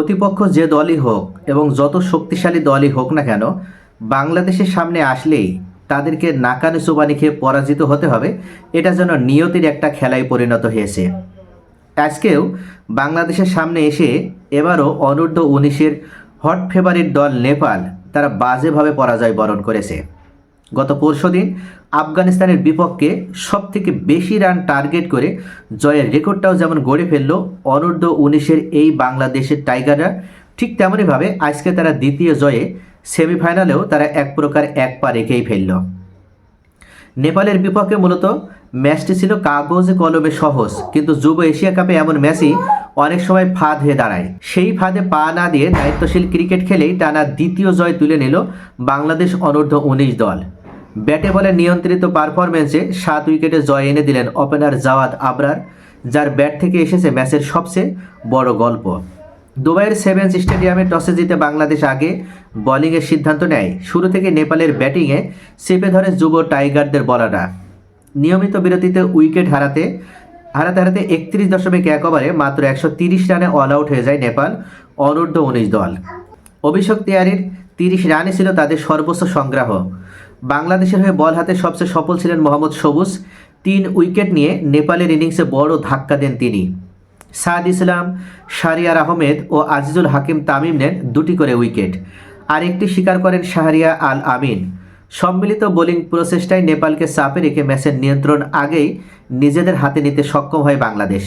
প্রতিপক্ষ যে দলই হোক এবং যত শক্তিশালী দলই হোক না কেন, বাংলাদেশের সামনে আসলেই তাদেরকে নাকানি চুবানি খেয়ে পরাজিত হতে হবে, এটা যেন নিয়তির একটা খেলায় পরিণত হয়েছে। আজকেও বাংলাদেশের সামনে এসে এবারও অনূর্ধ্ব উনিশের হট ফেভারিট দল নেপাল তারা বাজেভাবে পরাজয় বরণ করেছে। গত পরশুদিন আফগানিস্তানের বিপক্ষে সবথেকে বেশি রান টার্গেট করে জয়ের রেকর্ডটাও যেমন গড়ে ফেলল, অনূর্ধ্ব উনিশের এই বাংলাদেশের টাইগাররা, ঠিক তেমনইভাবে আজকে তারা দ্বিতীয় জয়ে সেমিফাইনালেও তারা এক প্রকার এক পা রেখেই ফেলল। নেপালের বিপক্ষে মূলত ম্যাচটি ছিল কাগজে কলমে সহজ, কিন্তু যুব এশিয়া কাপে এমন ম্যাচই অনেক সময় ফাঁদ হয়ে দাঁড়ায়। সেই ফাঁদে পা না দিয়ে দায়িত্বশীল ক্রিকেট খেলেই টানা দ্বিতীয় জয় তুলে নিল বাংলাদেশ অনূর্ধ্ব উনিশ দল। ব্যাটে বলে নিয়ন্ত্রিত পারফরমেন্সে সাত উইকেটে জয় এনে দিলেন ওপেনার জাওয়াদ আবরার, যার ব্যাট থেকে এসেছে ম্যাচের সবচেয়ে বড় গল্প। দুবাইয়ের সেভেন্স স্টেডিয়ামে টসে জিতে বাংলাদেশ আগে বোলিংয়ের সিদ্ধান্ত নেয়। শুরু থেকে নেপালের ব্যাটিংয়ে চেপে ধরে যুব টাইগারদের বলাররা। নিয়মিত বিরতিতে উইকেট হারাতে হারাতে হারাতে একত্রিশ দশমিক এক ওভারে মাত্র একশো তিরিশ রানে অল আউট হয়ে যায় নেপাল অনূর্ধ্ব উনিশ দল। অভিষেক তেয়ারির তিরিশ রানই ছিল তাদের সর্বোচ্চ সংগ্রহ। বাংলাদেশের হয়ে বল হাতে সবচেয়ে সফল ছিলেন মোহাম্মদ সবুজ। তিন উইকেট নিয়ে নেপালের ইনিংসে বড় ধাক্কা দেন তিনি। সাদ ইসলাম, শারিয়ার আহমেদ ও আজিজুল হাকিম তামিম নেন দুটি করে উইকেট। আর একটি স্বীকার করেন শাহরিয়া আল আমিন। সম্মিলিত বোলিং প্রচেষ্টায় নেপালকে চাপে রেখে ম্যাচের নিয়ন্ত্রণ আগেই নিজেদের হাতে নিতে সক্ষম হয় বাংলাদেশ।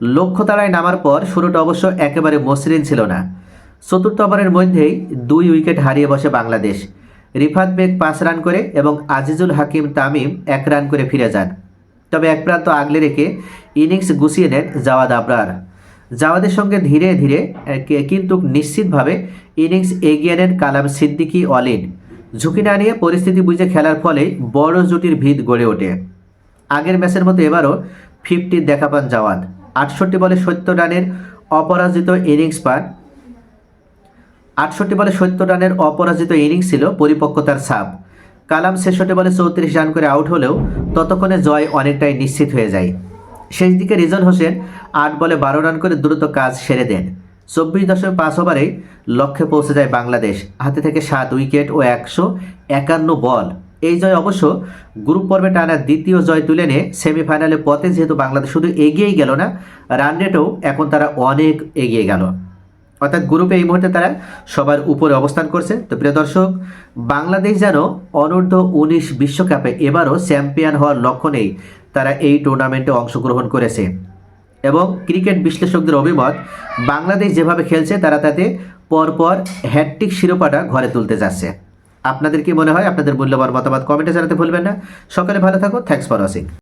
লক্ষ্য তারায় নামার পর শুরুটা অবশ্য একেবারে মসৃণ ছিল না। চতুর্থ ওভারের মধ্যেই দুই উইকেট হারিয়ে বসে বাংলাদেশ। রিফাত বেগ পাঁচ রান করে এবং আজিজুল হাকিম তামিম এক রান করে ফিরে যান। তবে এক প্রান্ত আগলে রেখে ইনিংস গুছিয়ে নেন জাওয়াদ আবরার। জাওয়াদের সঙ্গে ধীরে ধীরে কিন্তু নিশ্চিতভাবে ইনিংস এগিয়ে নেন কালাম সিদ্দিকি অলিন ঝুঁকি না নিয়ে পরিস্থিতি বুঝে খেলার ফলে বড় জুটির ভিত গড়ে ওঠে। আগের ম্যাচের মতো এবারও ফিফটি দেখা পান জাওয়াদ। আটষট্টি বলে সত্তর রানের অপরাজিত ইনিংস পান আটষট্টি বলে সত্তর রানের অপরাজিত ইনিংস ছিল পরিপক্কতার ছাপ। কালাম ছেষট্টি বলে চৌত্রিশ রান করে আউট হলেও ততক্ষণে জয় অনেকটাই নিশ্চিত হয়ে যায়। শেষ দিকে রিজন হোসেন আট বলে বারো রান করে দ্রুত কাজ সেরে দেন। চব্বিশ দশমিক পাঁচ ওভারেই লক্ষ্যে পৌঁছে যায় বাংলাদেশ। হাতে থেকে সাত উইকেট ও একশো একান্ন বল। এই জয় অবশ্য গ্রুপ পর্বে টানা দ্বিতীয় জয় তুলে নিয়ে সেমিফাইনালে পথে যেহেতু বাংলাদেশ শুধু এগিয়েই গেল না, রান রেটেও এখন তারা অনেক এগিয়ে গেল। অর্থাৎ গ্রুপে এই মুহূর্তে তারা সবার উপরে অবস্থান করছে। তো প্রিয় দর্শক, বাংলাদেশ যেন অনূর্ধ্ব উনিশ বিশ্বকাপে এবারও চ্যাম্পিয়ন হওয়ার লক্ষ্য নেই, তারা এই টুর্নামেন্টে অংশগ্রহণ করেছে। এবং ক্রিকেট বিশ্লেষকদের অভিমত, বাংলাদেশ যেভাবে খেলছে, তারা তাতে পরপর হ্যাট্রিক শিরোপাটা ঘরে তুলতে যাচ্ছে। আপনাদের কি মনে হয়? আপনাদের মূল্যবান মতামত কমেন্টে জানাতে ভুলবেন না। সকালে ভালো থাকো থ্যাংকস ফর ওয়াচিং